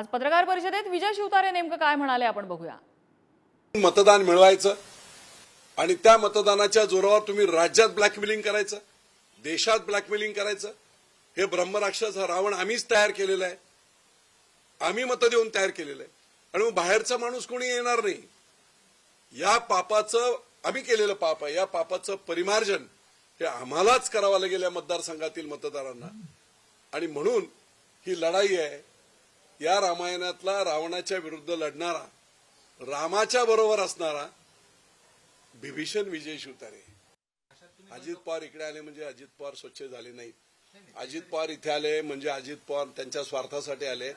आज पत्रकार परिषदेत विजय शिवतारे नेमकं काय म्हणाले आपण बघूया. मतदान मिळवायचं आणि त्या मतदानाच्या जोरावर तुम्ही राज्यात ब्लॅकमेलिंग करायचं देशात ब्लॅकमेलिंग करायचं. हे ब्रह्मराक्षस हा रावण आम्हीच तयार केलेला आहे. आम्ही मतं देऊन तयार केलेलं आहे. आणि मग बाहेरचा माणूस कोणी येणार नाही. या पापाचं आम्ही केलेलं पाप आहे. या पापाचं परिमार्जन हे आम्हालाच करावं लागेल या मतदारसंघातील मतदारांना. आणि म्हणून ही लढाई आहे. या रामायणातला रावणाच्या विरुद्ध लढणारा रामाच्या बरोबर असणारा बिभीषण विजय शिवतारे. अजित पवार इकडे आले म्हणजे अजित पवार स्वच्छ झाले नाहीत. अजित पवार इथे आले म्हणजे अजित पवार त्यांच्या स्वार्थासाठी आले.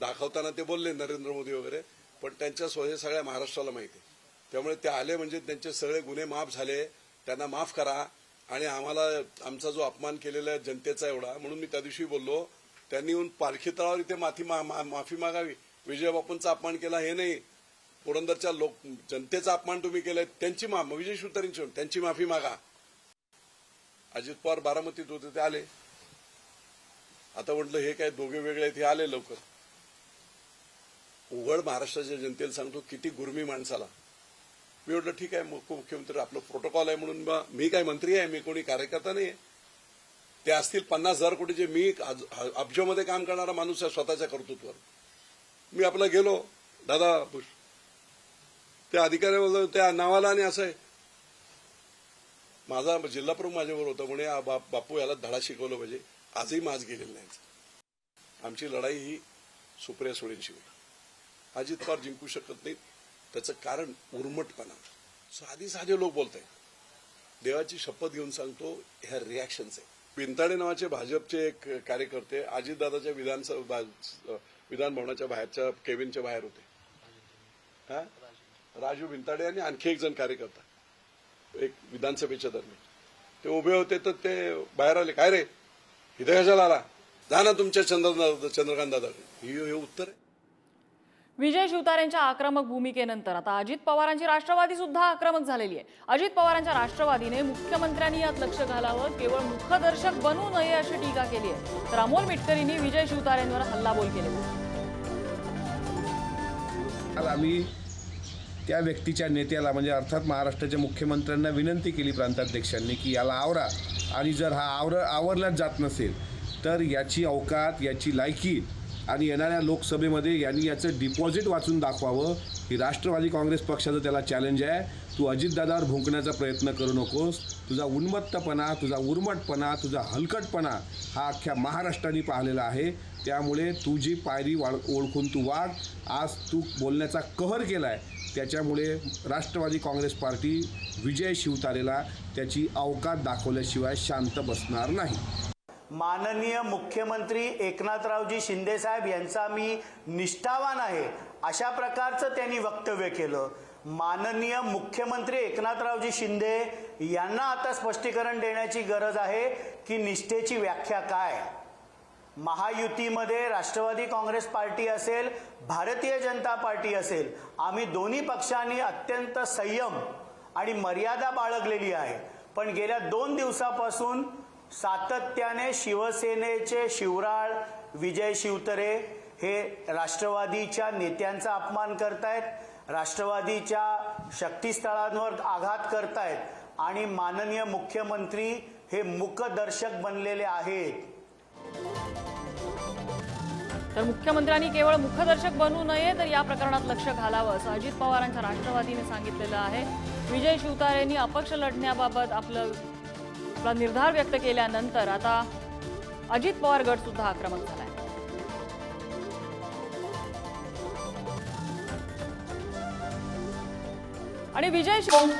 दाखवताना ते बोलले नरेंद्र मोदी वगैरे पण त्यांच्या स्वतः सगळ्या महाराष्ट्राला माहिती आहे. त्यामुळे ते आले म्हणजे त्यांचे सगळे गुन्हे माफ झाले. त्यांना माफ करा. आणि आम्हाला आमचा जो अपमान केलेला आहे जनतेचा एवढा म्हणून मी त्या दिवशी बोललो त्यांनी येऊन पालखी तळावर इथे माफी मा- मा- माफी मागावी. विजयबापूंचा अपमान केला हे नाही. पुरंदरच्या लोक जनतेचा अपमान तुम्ही केलाय त्यांची मा विजय शिवतारेंची त्यांची माफी मागा. अजित पवार बारामतीत होते ते आले. आता म्हटलं हे काय दोघे वेगळे आहेत हे आले लवकर. उघड महाराष्ट्राच्या जनतेला सांगतो किती गुरमी माणसाला. मी म्हटलं ठीक आहे मुख्य- मुख्यमंत्री आपलं प्रोटोकॉल आहे म्हणून मी काय मंत्री आहे मी कोणी कार्यकर्ता नाही आहे ते असतील पन्नास हजार कोटीचे मी आज- अब्जमध्ये काम करणारा माणूस आहे स्वतःच्या कर्तृत्वावर. मी आपला गेलो दादा बुश. त्या अधिकाऱ्या त्या नावाला आणि असं आहे. माझा जिल्हा प्रमुख माझ्याबरोबर होता म्हणे बाप- बापू याला धडा शिकवलं पाहिजे. आजही माज गेलेला नाही आमची लढाई ही सुप्रिया सुळेंशिवाय अजित पवार जिंकू शकत नाहीत. त्याचं कारण उर्मटपणा. साधी साधे लोक बोलत आहेत देवाची शपथ घेऊन सांगतो ह्या रिॲक्शन्स आहे पिंताडे नावाचे भाजपचे एक कार्यकर्ते अजितदादाच्या विधानसभा विधान भवनाच्या बाहेरच्या केबिनच्या बाहेर होते. हा? राजू भिंताडे आणि आणखी एक जण कार्यकर्ता. एक विधानसभेच्या दरम्यान. ते उभे होते तर ते बाहेर आले. काय रे? इथे कशाला आला? जा ना तुमच्या चंद्र चंद्रकांत दादा हे हे उत्तर आहे. विजय शिवतारेंच्या आक्रमक भूमिकेनंतर आता अजित पवारांची राष्ट्रवादी सुद्धा आक्रमक झालेली आहे. अजित पवारांच्या राष्ट्रवादीने मुख्यमंत्र्यांनी यात लक्ष घालावं केवळ मुखदर्शक बनू नये अशी टीका केली आहे. तर अमोल मिटकरींनी विजय शिवतारेंवर हल्लाबोल केले. काल आम्ही त्या व्यक्तीच्या नेत्याला म्हणजे अर्थात महाराष्ट्राच्या मुख्यमंत्र्यांना विनंती केली प्रांताध्यक्षांनी की याला आवरा. आणि जर हा आवर आवरलाच जात नसेल तर याची अवकात याची लायकी आणि येणाऱ्या लोकसभेमध्ये यांनी याचं डिपॉझिट वाचून दाखवावं. ही राष्ट्रवादी काँग्रेस पक्षाचं त्याला चॅलेंज आहे. तू अजितदादावर भुंकण्याचा प्रयत्न करू नकोस. तुझा उन्मत्तपणा तुझा उर्मटपणा तुझा हलकटपणा हा अख्ख्या महाराष्ट्राने पाहिलेला आहे. त्यामुळे तू जी पायरी वाळ ओळखून तू वाढ. आज तू बोलण्याचा कहर केला आहे त्याच्यामुळे राष्ट्रवादी काँग्रेस पार्टी विजय शिवतारेला त्याची अवकात दाखवल्याशिवाय शांत बसणार नाही. माननीय मुख्यमंत्री एकनाथरावजी शिंदेसाहेब यांचा मी निष्ठावान आहे. अशा प्रकारचं त्यांनी वक्तव्य केलं. माननीय मुख्यमंत्री एकनाथरावजी शिंदे यांना आता स्पष्टीकरण देण्याची गरज आहे की निष्ठेची व्याख्या काय? महायुतीमध्ये राष्ट्रवादी काँग्रेस पार्टी असेल भारतीय जनता पार्टी असेल आम्ही दोन्ही पक्षांनी अत्यंत संयम आणि मर्यादा बाळगलेली आहे. पण गेल्या दोन दिवसापासून सातत्याने शिवसेनेचे शिवराळ विजय शिवतरे हे राष्ट्रवादीच्या नेत्यांचा अपमान करतायत राष्ट्रवादीच्या शक्तीस्थळांवर आघात करतायत आणि माननीय मुख्यमंत्री हे मुकदर्शक बनलेले आहेत. तर मुख्यमंत्र्यांनी केवळ मुखदर्शक बनू नये तर या प्रकरणात लक्ष घालावं असं अजित पवारांच्या राष्ट्रवादीने सांगितलेलं आहे. विजय शिवतारेंनी अपक्ष लढण्याबाबत आपलं आपला निर्धार व्यक्त केल्यानंतर आता अजित पवार गट सुद्धा आक्रमक झालाय. आणि विजय शिव-